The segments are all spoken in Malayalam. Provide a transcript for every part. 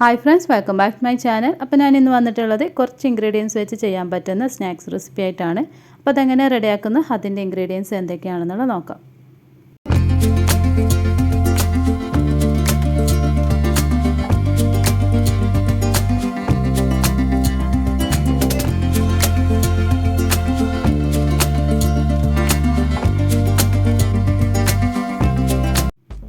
Hi friends welcome back to my channel അപ്പോൾ ഞാൻ ഇന്ന് വന്നിട്ടുള്ളത് കുറച്ച് ഇൻഗ്രീഡിയൻസ് വെച്ച് ചെയ്യാൻ പറ്റുന്ന സ്നാക്സ് റെസിപ്പി ആയിട്ടാണ്. അപ്പോൾ അതെങ്ങനെ റെഡിയാക്കുന്നു അതിന്റെ ഇൻഗ്രീഡിയൻസ് എന്തൊക്കെയാണെന്നുള്ളത് നോക്കാം.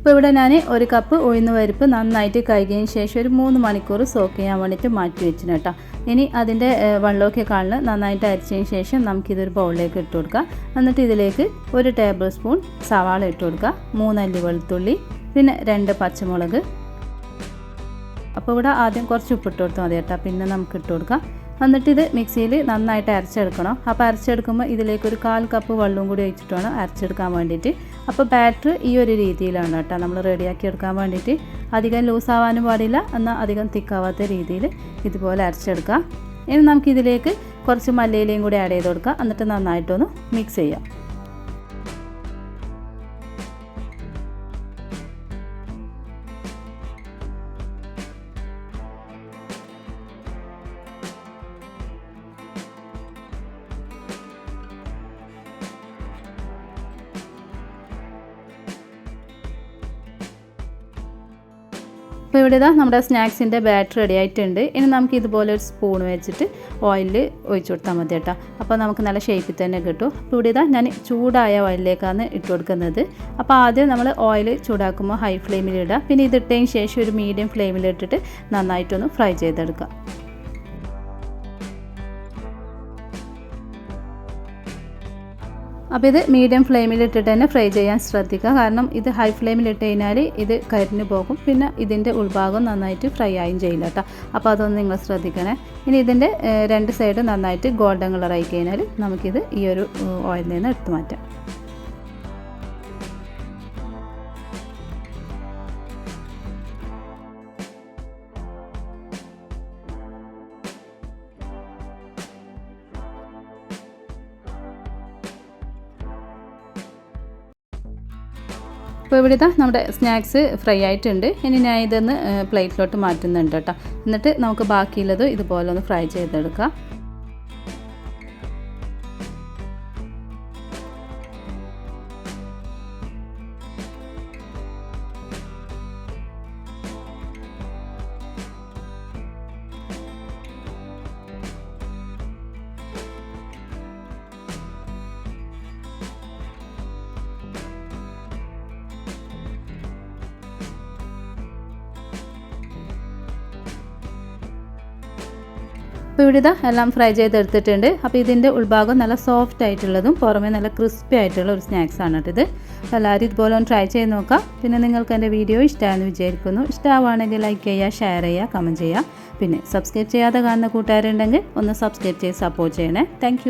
ഇപ്പോൾ ഇവിടെ ഞാൻ ഒരു കപ്പ് ഉഴുന്ന് പരിപ്പ് നന്നായിട്ട് കഴുകിയതിന് ശേഷം ഒരു മൂന്ന് മണിക്കൂർ സോക്ക് ചെയ്യാൻ വേണ്ടിയിട്ട് മാറ്റി വെച്ചിന് കേട്ടോ. ഇനി അതിന്റെ വെള്ളമൊക്കെ കളഞ്ഞ് നന്നായിട്ട് അരിച്ചതിന് ശേഷം നമുക്കിതൊരു ബൗളിലേക്ക് ഇട്ട് കൊടുക്കാം. എന്നിട്ട് ഇതിലേക്ക് ഒരു ടേബിൾ സ്പൂൺ സവാള ഇട്ട് കൊടുക്കുക മൂന്നല്ലി വെളുത്തുള്ളി പിന്നെ രണ്ട് പച്ചമുളക്. അപ്പോൾ ഇവിടെ ആദ്യം കുറച്ച് ഉപ്പിട്ട് കൊടുത്താൽ മതി കേട്ടോ. പിന്നെ നമുക്ക് ഇട്ട് കൊടുക്കാം. എന്നിട്ട് ഇത് മിക്സിയിൽ നന്നായിട്ട് അരച്ചെടുക്കണം. അപ്പോൾ അരച്ചെടുക്കുമ്പോൾ ഇതിലേക്ക് ഒരു കാൽ കപ്പ് വെള്ളവും കൂടി ഒഴിച്ചിട്ട് വേണം അരച്ചെടുക്കാൻ വേണ്ടിയിട്ട്. അപ്പോൾ ബാറ്റർ ഈ ഒരു രീതിയിലാണ് കേട്ടോ നമ്മൾ റെഡിയാക്കി എടുക്കാൻ വേണ്ടിയിട്ട്. അധികം ലൂസ് ആവാനും പാടില്ല. എന്നാൽ അധികം തിക്കാവാത്ത രീതിയിൽ ഇതുപോലെ അരച്ചെടുക്കാം. ഇനി നമുക്കിതിലേക്ക് കുറച്ച് മല്ലിയിലയും കൂടി ആഡ് ചെയ്ത് കൊടുക്കാം. എന്നിട്ട് നന്നായിട്ടൊന്ന് മിക്സ് ചെയ്യാം. അപ്പോൾ ഇവിടെ ഇതാ നമ്മുടെ സ്നാക്സിന്റെ ബാറ്റർ റെഡി ആയിട്ടുണ്ട്. ഇനി നമുക്ക് ഇതുപോലെ ഒരു സ്പൂൺ വെച്ചിട്ട് ഓയിലിൽ ഒഴിച്ചു കൊടുത്താൽ മതി കേട്ടോ. അപ്പോൾ നമുക്ക് നല്ല ഷേപ്പിൽ തന്നെ കിട്ടും. അപ്പോൾ ഇവിടെ ഇതാ ഞാൻ ചൂടായ ഓയിലിലേക്കാണ് ഇട്ട് കൊടുക്കുന്നത്. അപ്പോൾ ആദ്യം നമ്മൾ ഓയിൽ ചൂടാക്കുമ്പോൾ ഹൈ ഫ്ലെയിമിൽ ഇടുക. പിന്നെ ഇതിട്ടതിന് ശേഷം ഒരു മീഡിയം ഫ്ലെയിമിൽ ഇട്ടിട്ട് നന്നായിട്ടൊന്ന് ഫ്രൈ ചെയ്തെടുക്കുക. അപ്പോൾ ഇത് മീഡിയം ഫ്ലെയിമിലിട്ടിട്ട് തന്നെ ഫ്രൈ ചെയ്യാൻ ശ്രദ്ധിക്കുക. കാരണം ഇത് ഹൈ ഫ്ലെയിമിലിട്ട് കഴിഞ്ഞാൽ ഇത് കരിഞ്ഞു പോകും. പിന്നെ ഇതിന്റെ ഉൾഭാഗം നന്നായിട്ട് ഫ്രൈ ആയും ചെയ്യില്ല കേട്ടോ അപ്പോൾ അതൊന്ന് നിങ്ങൾ ശ്രദ്ധിക്കണേ. ഇനി ഇതിന്റെ രണ്ട് സൈഡ് നന്നായിട്ട് ഗോൾഡൻ കളർ ആയി കഴിഞ്ഞാൽ നമുക്കിത് ഈ ഒരു ഓയിലിൽ നിന്ന് എടുത്തു മാറ്റാം. അപ്പോൾ ഇവിടെ നമ്മുടെ സ്നാക്സ് ഫ്രൈ ആയിട്ടുണ്ട്. ഇനി ഞാൻ ഇതൊന്ന് പ്ലേറ്റിലോട്ട് മാറ്റുന്നുണ്ട് കേട്ടോ. എന്നിട്ട് നമുക്ക് ബാക്കിയുള്ളത് ഇതുപോലെ ഒന്ന് ഫ്രൈ ചെയ്തെടുക്കാം. അപ്പോൾ ഇവിടെ ഇതാ എല്ലാം ഫ്രൈ ചെയ്തെടുത്തിട്ടുണ്ട്. അപ്പോൾ ഇതിന്റെ ഉൾഭാഗം നല്ല സോഫ്റ്റ് ആയിട്ടുള്ളതും പുറമേ നല്ല ക്രിസ്പി ആയിട്ടുള്ള ഒരു സ്നാക്സ് ആണ് ഇത്. എല്ലാവരും ഇതുപോലെ ഒന്ന് ട്രൈ ചെയ്ത് നോക്കാം. പിന്നെ നിങ്ങൾക്ക് എന്റെ വീഡിയോ ഇഷ്ടമാണെന്ന് വിചാരിക്കുന്നു. ഇഷ്ടമാണെങ്കിൽ ലൈക്ക് ചെയ്യുക ഷെയർ ചെയ്യുക കമന്റ് ചെയ്യുക. പിന്നെ സബ്സ്ക്രൈബ് ചെയ്യാതെ കാണുന്ന കൂട്ടുകാരുണ്ടെങ്കിൽ ഒന്ന് സബ്സ്ക്രൈബ് ചെയ്ത് സപ്പോർട്ട് ചെയ്യണേ. താങ്ക്